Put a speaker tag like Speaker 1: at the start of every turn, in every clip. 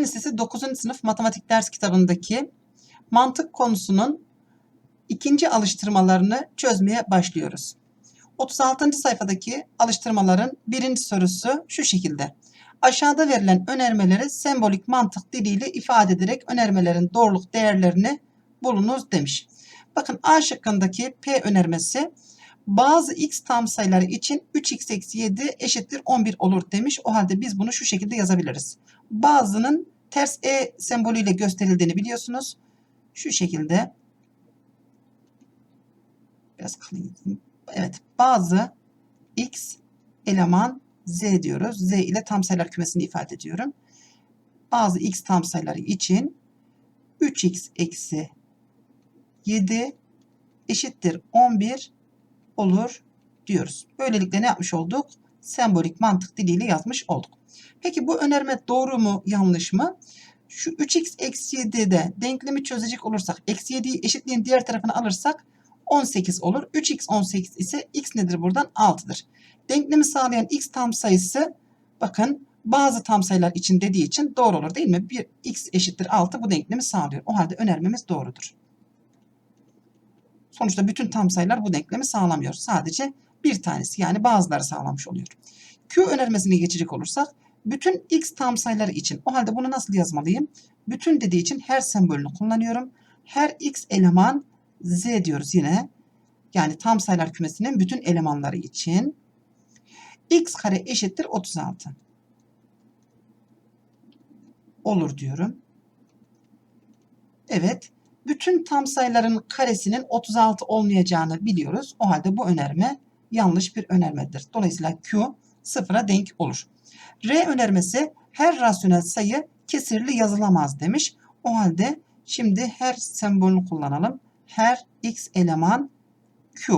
Speaker 1: Fen Lisesi 9. sınıf matematik ders kitabındaki mantık konusunun ikinci alıştırmalarını çözmeye başlıyoruz. 36. sayfadaki alıştırmaların birinci sorusu şu şekilde. Aşağıda verilen önermeleri sembolik mantık diliyle ifade ederek önermelerin doğruluk değerlerini bulunuz demiş. Bakın A şıkkındaki P önermesi bazı x tam sayıları için 3x eksi 7 eşittir 11 olur demiş. O halde biz bunu şu şekilde yazabiliriz. Bazının ters e sembolüyle gösterildiğini biliyorsunuz. Şu şekilde biraz kalın. Evet bazı x eleman z diyoruz. z ile tam sayılar kümesini ifade ediyorum. Bazı x tam sayıları için 3x eksi 7 eşittir 11 olur diyoruz. Böylelikle ne yapmış olduk? Sembolik mantık diliyle yazmış olduk. Peki bu önerme doğru mu yanlış mı? Şu 3x eksi 7'de denklemi çözecek olursak eksi 7'yi eşitliğin diğer tarafına alırsak 18 olur. 3x 18 ise x nedir buradan? 6'dır. Denklemi sağlayan x tam sayısı bakın bazı tam sayılar için dediği için doğru olur değil mi? Bir x eşittir 6 bu denklemi sağlıyor. O halde önermemiz doğrudur. Sonuçta bütün tam sayılar bu denklemi sağlamıyor. Sadece bir tanesi yani bazıları sağlamış oluyor. Q önermesine geçecek olursak bütün x tam sayıları için o halde bunu nasıl yazmalıyım? Bütün dediği için her sembolünü kullanıyorum. Her x eleman z diyoruz yine. Yani tam sayılar kümesinin bütün elemanları için x kare eşittir 36. Olur diyorum. Evet bütün tam sayıların karesinin 36 olmayacağını biliyoruz. O halde bu önerme yanlış bir önermedir. Dolayısıyla Q sıfıra denk olur. R önermesi her rasyonel sayı kesirli yazılamaz demiş. O halde şimdi her sembolünü kullanalım. Her x eleman Q.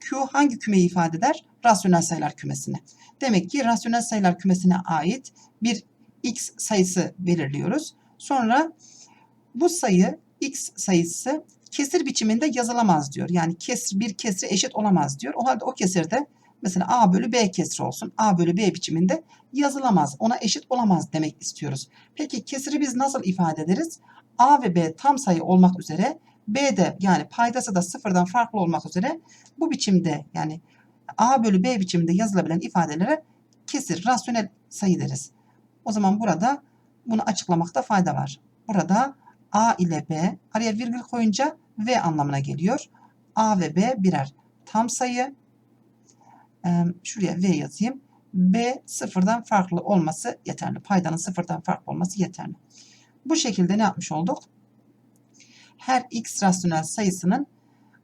Speaker 1: Q hangi kümeyi ifade eder? Rasyonel sayılar kümesini. Demek ki rasyonel sayılar kümesine ait bir x sayısı belirliyoruz. Sonra bu sayı x sayısı kesir biçiminde yazılamaz diyor. Yani kesir bir kesre eşit olamaz diyor. O halde o kesirde mesela a bölü b kesri olsun. a bölü b biçiminde yazılamaz. Ona eşit olamaz demek istiyoruz. Peki kesiri biz nasıl ifade ederiz? a ve b tam sayı olmak üzere b de yani paydası da sıfırdan farklı olmak üzere bu biçimde yani a bölü b biçiminde yazılabilen ifadelere kesir, rasyonel sayı deriz. O zaman burada bunu açıklamakta fayda var. Burada A ile B araya virgül koyunca V anlamına geliyor. A ve B birer tam sayı. Şuraya V yazayım. B sıfırdan farklı olması yeterli. Paydanın sıfırdan farklı olması yeterli. Bu şekilde ne yapmış olduk? Her x rasyonel sayısının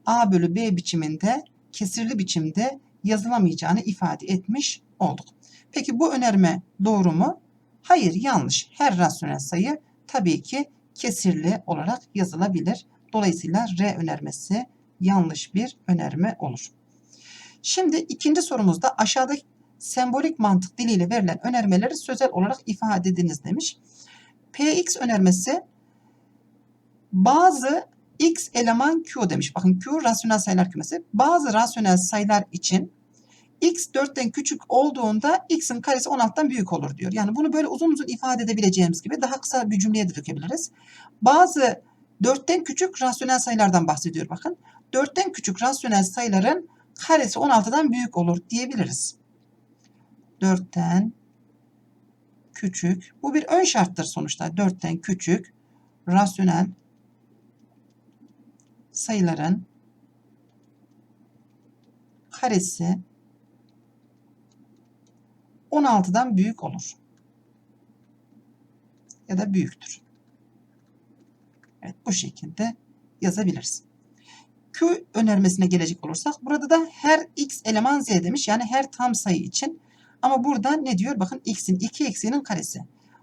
Speaker 1: A bölü B biçiminde kesirli biçimde yazılamayacağını ifade etmiş olduk. Peki bu önerme doğru mu? Hayır yanlış. Her rasyonel sayı tabii ki kesirli olarak yazılabilir. Dolayısıyla R önermesi yanlış bir önerme olur. Şimdi ikinci sorumuzda aşağıda sembolik mantık diliyle verilen önermeleri sözel olarak ifade ediniz demiş. Px önermesi bazı x eleman q demiş. Bakın q rasyonel sayılar kümesi. Bazı rasyonel sayılar için x 4'ten küçük olduğunda x'in karesi 16'dan büyük olur diyor. Yani bunu böyle uzun uzun ifade edebileceğimiz gibi daha kısa bir cümleye de dökebiliriz. Bazı 4'ten küçük rasyonel sayılardan bahsediyor bakın. 4'ten küçük rasyonel sayıların karesi 16'dan büyük olur diyebiliriz. 4'ten küçük. Bu bir ön şarttır sonuçta. 4'ten küçük rasyonel sayıların karesi 16'dan büyük olur. Ya da büyüktür. Evet bu şekilde yazabiliriz. Q önermesine gelecek olursak burada da her x eleman z demiş. Yani her tam sayı için. Ama burada ne diyor? Bakın x'in 2 eksiğinin karesi.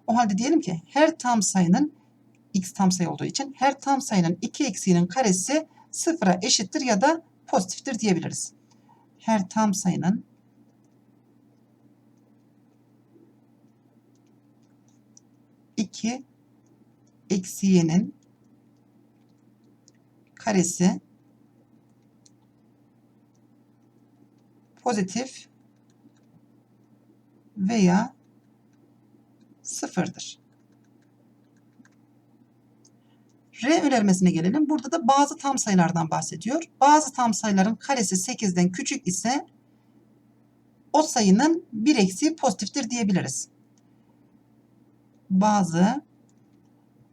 Speaker 1: O halde diyelim ki her tam sayının x tam sayı olduğu için her tam sayının 2 eksiğinin karesi sıfıra eşittir ya da pozitiftir diyebiliriz. Her tam sayının 2 eksi y'nin karesi pozitif veya sıfırdır. R önermesine gelelim. Burada da bazı tam sayılardan bahsediyor. Bazı tam sayıların karesi 8'den küçük ise o sayının bir eksiği pozitiftir diyebiliriz. Bazı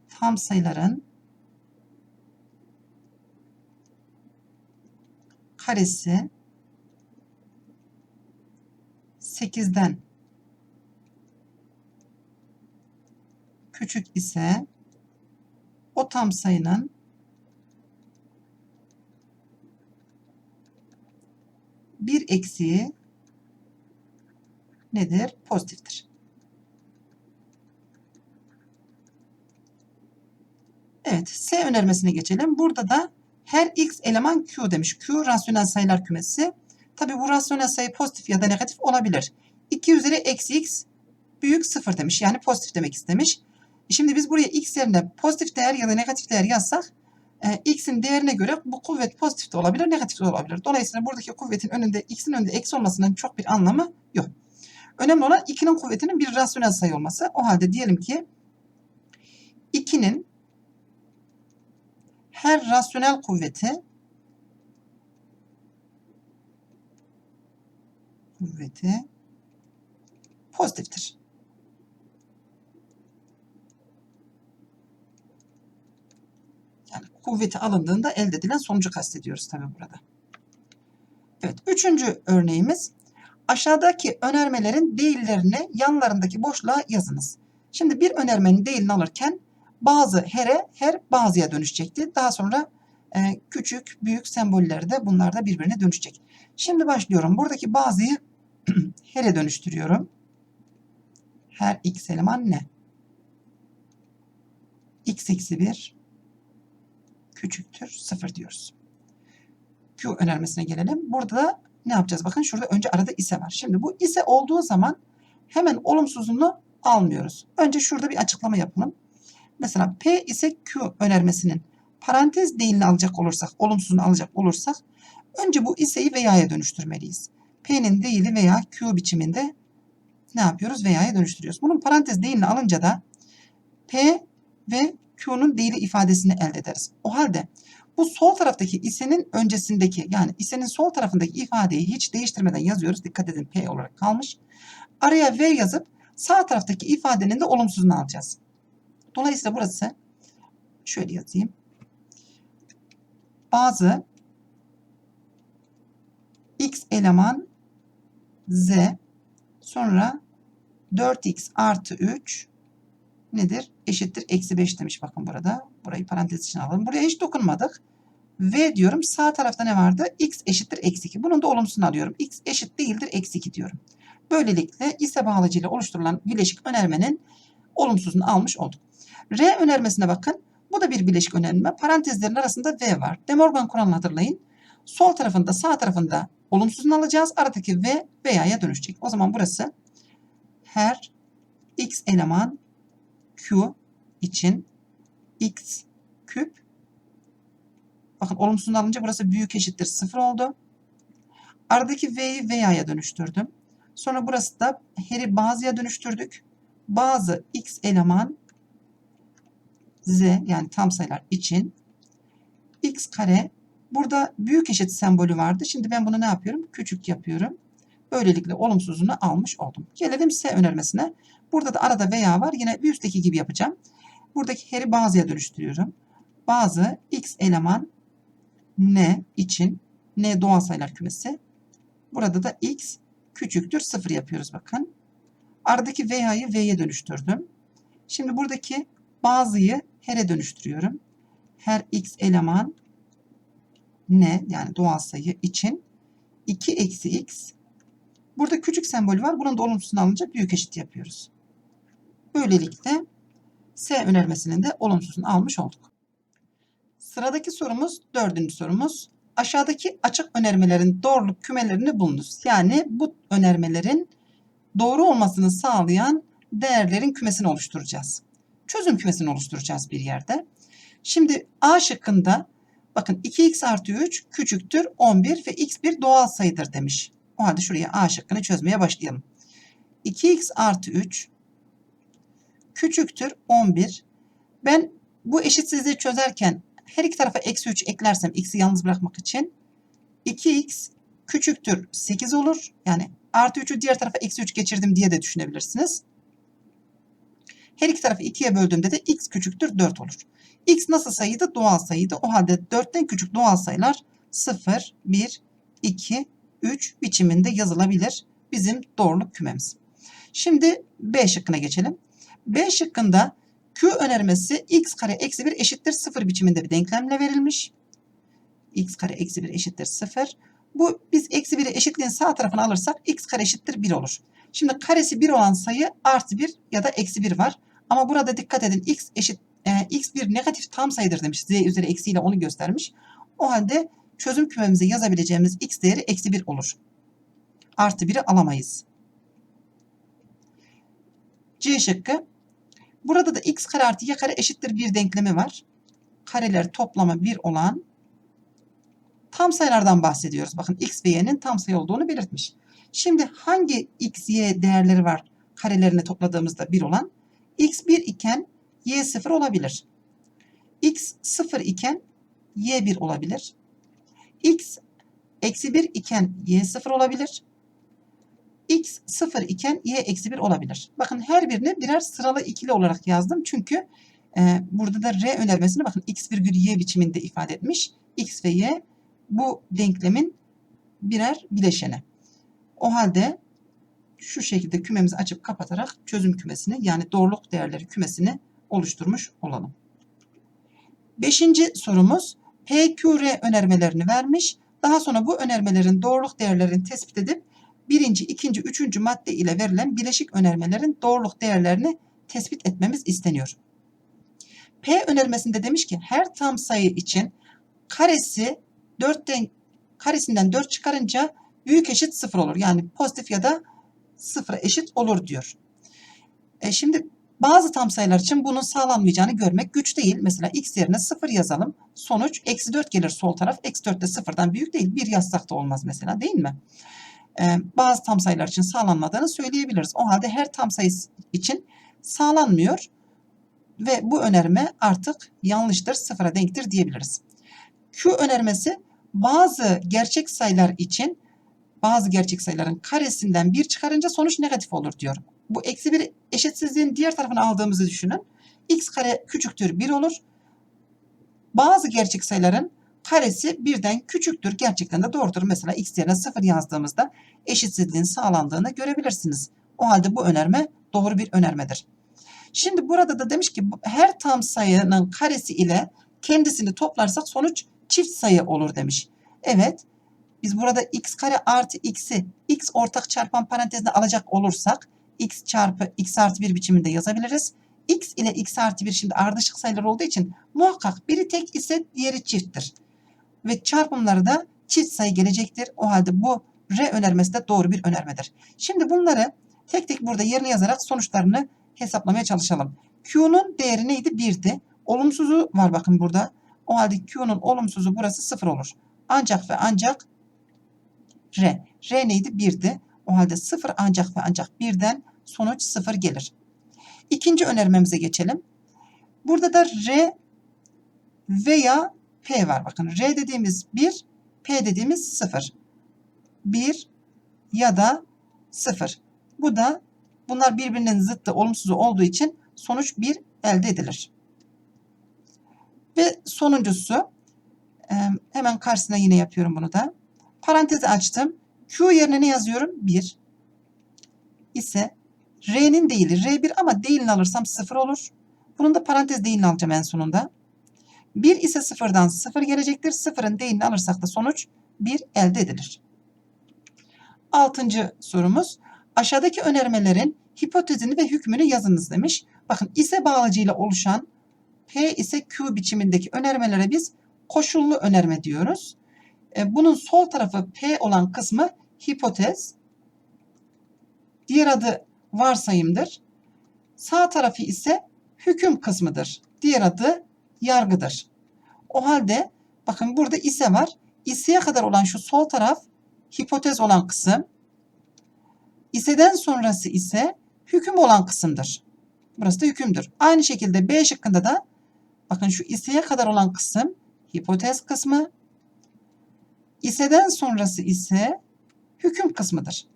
Speaker 1: tam sayıların karesi 8'den küçük ise o tam sayının bir eksiği nedir? Pozitiftir. Evet, S önermesine geçelim. Burada da her x eleman Q demiş. Q rasyonel sayılar kümesi. Tabi bu rasyonel sayı pozitif ya da negatif olabilir. 2 üzeri eksi x büyük 0 demiş. Yani pozitif demek istemiş. Şimdi biz buraya x yerine pozitif değer ya da negatif değer yazsak e, x'in değerine göre bu kuvvet pozitif de olabilir, negatif de olabilir. Dolayısıyla buradaki kuvvetin önünde x'in önünde eksi olmasının çok bir anlamı yok. Önemli olan 2'nin kuvvetinin bir rasyonel sayı olması. O halde diyelim ki 2'nin her rasyonel kuvveti kuvveti pozitiftir. Yani kuvveti alındığında elde edilen sonucu kastediyoruz tabi burada. Evet, üçüncü örneğimiz aşağıdaki önermelerin değillerini yanlarındaki boşluğa yazınız. Şimdi bir önermenin değilini alırken bazı here, her bazıya dönüşecekti. Daha sonra e, küçük, büyük semboller de bunlar da birbirine dönüşecek. Şimdi başlıyorum. Buradaki bazıyı her'e dönüştürüyorum. Her x eleman ne? x eksi 1 küçüktür 0 diyoruz. Q önermesine gelelim. Burada da ne yapacağız? Bakın şurada önce arada ise var. Şimdi bu ise olduğu zaman hemen olumsuzunu almıyoruz. Önce şurada bir açıklama yapalım. Mesela P ise Q önermesinin parantez değilini alacak olursak, olumsuzunu alacak olursak önce bu iseyi veya'ya dönüştürmeliyiz. P'nin değili veya Q biçiminde ne yapıyoruz? Veya'ya dönüştürüyoruz. Bunun parantez değilini alınca da P ve Q'nun değili ifadesini elde ederiz. O halde bu sol taraftaki isenin öncesindeki yani isenin sol tarafındaki ifadeyi hiç değiştirmeden yazıyoruz. Dikkat edin P olarak kalmış. Araya V yazıp sağ taraftaki ifadenin de olumsuzunu alacağız. Dolayısıyla burası şöyle yazayım. Bazı x eleman z sonra 4x artı 3 nedir? Eşittir eksi 5 demiş bakın burada. Burayı parantez içine alalım. Buraya hiç dokunmadık. V diyorum. Sağ tarafta ne vardı? X eşittir eksi 2. Bunun da olumsuzunu alıyorum. X eşit değildir eksi 2 diyorum. Böylelikle ise bağlacıyla oluşturulan bileşik önermenin olumsuzunu almış olduk. R önermesine bakın. Bu da bir bileşik önerme. Parantezlerin arasında V var. De Morgan kuralını hatırlayın. Sol tarafında sağ tarafında olumsuzunu alacağız. Aradaki V veya'ya dönüşecek. O zaman burası her x eleman q için x küp bakın olumsuzunu alınca burası büyük eşittir 0 oldu. Aradaki v'yi veya'ya dönüştürdüm. Sonra burası da her'i bazıya dönüştürdük. Bazı x eleman z yani tam sayılar için x kare burada büyük eşit sembolü vardı. Şimdi ben bunu ne yapıyorum? Küçük yapıyorum. Böylelikle olumsuzunu almış oldum. Gelelim S önermesine. Burada da arada veya var. Yine bir üstteki gibi yapacağım. Buradaki her'i bazıya dönüştürüyorum. Bazı x eleman n için n doğal sayılar kümesi. Burada da x küçüktür 0 yapıyoruz bakın. Aradaki veya'yı v'ye dönüştürdüm. Şimdi buradaki bazıyı her'e dönüştürüyorum. Her x eleman ne yani doğal sayı için 2 eksi x. Burada küçük sembolü var. Bunun da olumsuzunu alınca büyük eşit yapıyoruz. Böylelikle S önermesinin de olumsuzunu almış olduk. Sıradaki sorumuz dördüncü sorumuz. Aşağıdaki açık önermelerin doğruluk kümelerini bulunuz. Yani bu önermelerin doğru olmasını sağlayan değerlerin kümesini oluşturacağız. Çözüm kümesini oluşturacağız bir yerde. Şimdi A şıkkında bakın 2x artı 3 küçüktür 11 ve x bir doğal sayıdır demiş. O halde şuraya A şıkkını çözmeye başlayalım. 2x artı 3 küçüktür 11. Ben bu eşitsizliği çözerken her iki tarafa eksi 3 eklersem x'i yalnız bırakmak için 2x küçüktür 8 olur. Yani artı 3'ü diğer tarafa eksi 3 geçirdim diye de düşünebilirsiniz. Her iki tarafı 2'ye böldüğümde de x küçüktür 4 olur. x nasıl sayıydı? Doğal sayıydı. O halde 4'ten küçük doğal sayılar 0, 1, 2, 3 biçiminde yazılabilir bizim doğruluk kümemiz. Şimdi B şıkkına geçelim. B şıkkında Q önermesi x kare eksi 1 eşittir 0 biçiminde bir denklemle verilmiş. x kare eksi 1 eşittir 0. Bu biz eksi 1'i eşitliğin sağ tarafına alırsak x kare eşittir 1 olur. Şimdi karesi 1 olan sayı artı 1 ya da eksi 1 var. Ama burada dikkat edin x eşit e, x bir negatif tam sayıdır demiş. Z üzeri eksiyle onu göstermiş. O halde çözüm kümemize yazabileceğimiz x değeri eksi 1 olur. Artı 1'i alamayız. C şıkkı. Burada da x kare artı y kare eşittir 1 denklemi var. Kareler toplamı 1 olan tam sayılardan bahsediyoruz. Bakın x ve y'nin tam sayı olduğunu belirtmiş. Şimdi hangi x, y değerleri var karelerini topladığımızda 1 olan? x 1 iken y 0 olabilir. x 0 iken y 1 olabilir. x eksi 1 iken y 0 olabilir. x 0 iken y eksi 1 olabilir. Bakın her birini birer sıralı ikili olarak yazdım. Çünkü e, burada da r önermesini bakın x virgül y biçiminde ifade etmiş. x ve y bu denklemin birer bileşeni. O halde şu şekilde kümemizi açıp kapatarak çözüm kümesini yani doğruluk değerleri kümesini oluşturmuş olalım. Beşinci sorumuz PQR önermelerini vermiş. Daha sonra bu önermelerin doğruluk değerlerini tespit edip birinci, ikinci, üçüncü madde ile verilen bileşik önermelerin doğruluk değerlerini tespit etmemiz isteniyor. P önermesinde demiş ki her tam sayı için karesi 4'ten karesinden 4 çıkarınca büyük eşit 0 olur. Yani pozitif ya da 0'a eşit olur diyor. E şimdi bazı tam sayılar için bunun sağlanmayacağını görmek güç değil. Mesela x yerine 0 yazalım. Sonuç eksi 4 gelir sol taraf. Eksi 4 de 0'dan büyük değil. 1 yazsak da olmaz mesela değil mi? Ee, bazı tam sayılar için sağlanmadığını söyleyebiliriz. O halde her tam sayı için sağlanmıyor. Ve bu önerme artık yanlıştır, sıfıra denktir diyebiliriz. Q önermesi bazı gerçek sayılar için bazı gerçek sayıların karesinden 1 çıkarınca sonuç negatif olur diyor. Bu eksi 1 eşitsizliğin diğer tarafını aldığımızı düşünün. x kare küçüktür 1 olur. Bazı gerçek sayıların karesi birden küçüktür. Gerçekten de doğrudur. Mesela x yerine 0 yazdığımızda eşitsizliğin sağlandığını görebilirsiniz. O halde bu önerme doğru bir önermedir. Şimdi burada da demiş ki her tam sayının karesi ile kendisini toplarsak sonuç çift sayı olur demiş. Evet biz burada x kare artı x'i x ortak çarpan parantezine alacak olursak x çarpı x artı 1 biçiminde yazabiliriz. x ile x artı 1 şimdi ardışık sayılar olduğu için muhakkak biri tek ise diğeri çifttir. Ve çarpımları da çift sayı gelecektir. O halde bu R önermesi de doğru bir önermedir. Şimdi bunları tek tek burada yerine yazarak sonuçlarını hesaplamaya çalışalım. Q'nun değeri neydi? 1'di. Olumsuzu var bakın burada. O halde Q'nun olumsuzu burası 0 olur. Ancak ve ancak R. R neydi? 1'di. O halde 0 ancak ve ancak 1'den sonuç 0 gelir. İkinci önermemize geçelim. Burada da R veya P var. Bakın R dediğimiz 1, P dediğimiz 0. 1 ya da 0. Bu da bunlar birbirinin zıttı olumsuzu olduğu için sonuç 1 elde edilir. Ve sonuncusu hemen karşısına yine yapıyorum bunu da. Parantezi açtım. Q yerine ne yazıyorum? 1 ise R'nin değili R1 ama değilini alırsam 0 olur. Bunun da parantez değilini alacağım en sonunda. 1 ise 0'dan 0 gelecektir. 0'ın değilini alırsak da sonuç 1 elde edilir. Altıncı sorumuz. Aşağıdaki önermelerin hipotezini ve hükmünü yazınız demiş. Bakın ise bağlacıyla oluşan P ise Q biçimindeki önermelere biz koşullu önerme diyoruz. E, bunun sol tarafı P olan kısmı hipotez. Diğer adı varsayımdır. Sağ tarafı ise hüküm kısmıdır. Diğer adı yargıdır. O halde bakın burada ise var. İse'ye kadar olan şu sol taraf hipotez olan kısım. İseden sonrası ise hüküm olan kısımdır. Burası da hükümdür. Aynı şekilde B şıkkında da bakın şu iseye kadar olan kısım hipotez kısmı. İseden sonrası ise hüküm kısmıdır.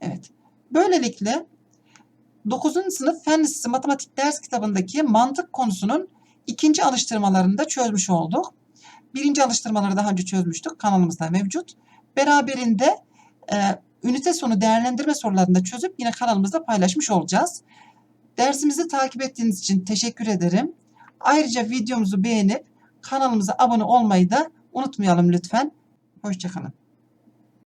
Speaker 1: Evet. Böylelikle 9. sınıf fen lisesi matematik ders kitabındaki mantık konusunun ikinci alıştırmalarını da çözmüş olduk. Birinci alıştırmaları daha önce çözmüştük. Kanalımızda mevcut. Beraberinde e, ünite sonu değerlendirme sorularını da çözüp yine kanalımızda paylaşmış olacağız. Dersimizi takip ettiğiniz için teşekkür ederim. Ayrıca videomuzu beğenip kanalımıza abone olmayı da unutmayalım lütfen. Hoşçakalın.